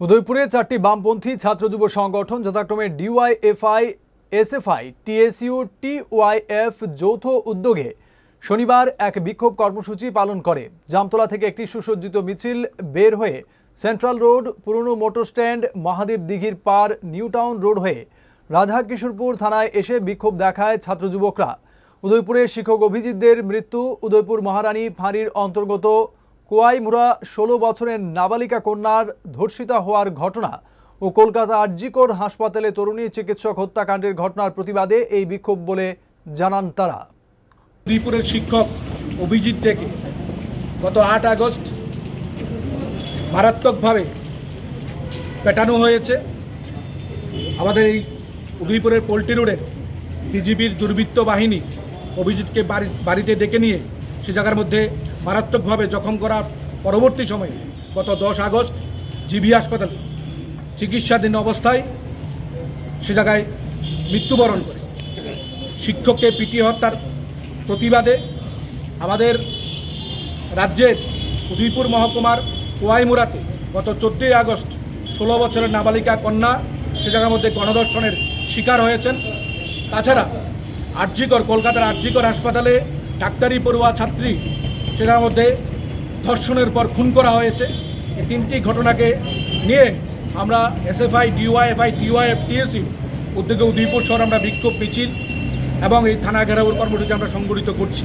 উদয়পুরে চারটি বামপন্থী ছাত্র যুব সংগঠন যথাক্রমে ডিওয়াইএফআই, এসএফআই, টিএসইউ, টিওয়াইএফ যৌথ উদ্যোগে শনিবার এক বিক্ষোভ কর্মসূচি পালন করে। জামতলা থেকে একটি সুসজ্জিত মিছিল বের হয়ে সেন্ট্রাল রোড, পুরনো মোটর স্ট্যান্ড, মহাদেব দিঘির পার, নিউ টাউন রোড হয়ে রাধা কিশোরপুর থানায় এসে বিক্ষোভ দেখায় ছাত্র যুবকরা। উদয়পুরের শিক্ষক অভিজিৎদের মৃত্যু, উদয়পুর মহারানী ফাঁড়ির অন্তর্গত কোয়াইমুরা ষোলো বছরের নাবালিকা কন্যার ধর্ষিতা হওয়ার ঘটনা ও কলকাতা আরজিকর হাসপাতালে তরুণী চিকিৎসক হত্যাকাণ্ডের ঘটনার প্রতিবাদে এই বিক্ষোভ বলে জানান তারা। ত্রিপুরের শিক্ষক অভিজিৎ থেকে গত আট আগস্ট মারাত্মকভাবে পেটানো হয়েছে। আমাদের এই উদয়পুরের পোল্ট্রি রোডের বিজিবির দুর্বৃত্ত বাহিনী অভিজিৎকে বাড়িতে ডেকে নিয়ে সে জায়গার মধ্যে মারাত্মকভাবে জখম করার পরবর্তী সময়ে গত দশ আগস্ট জিবি হাসপাতালে চিকিৎসাধীন অবস্থায় সে জায়গায় মৃত্যুবরণ করে। শিক্ষককে পিটিয়ে হত্যার প্রতিবাদে আমাদের রাজ্যের উদয়পুর মহকুমার কোয়াইমুরাতে গত চোদ্দোই আগস্ট ষোলো বছরের নাবালিকা কন্যা সে জায়গার মধ্যে গণধর্ষণের শিকার হয়েছেন। তাছাড়া আরজিকর, কলকাতার আরজিকর হাসপাতালে ডাক্তারি পড়ুয়া ছাত্রী সেটার মধ্যে ধর্ষণের পর খুন করা হয়েছে। এই তিনটি ঘটনাকে নিয়ে আমরা এসএফআই ডিওয়াইএফআই টিওয়াইএফ টিএসি উদ্যোগে উদয়পুর শহর আমরা বিক্ষোভ মিছিল এবং এই থানা ঘেরাওর কর্মসূচি আমরা সংগঠিত করছি।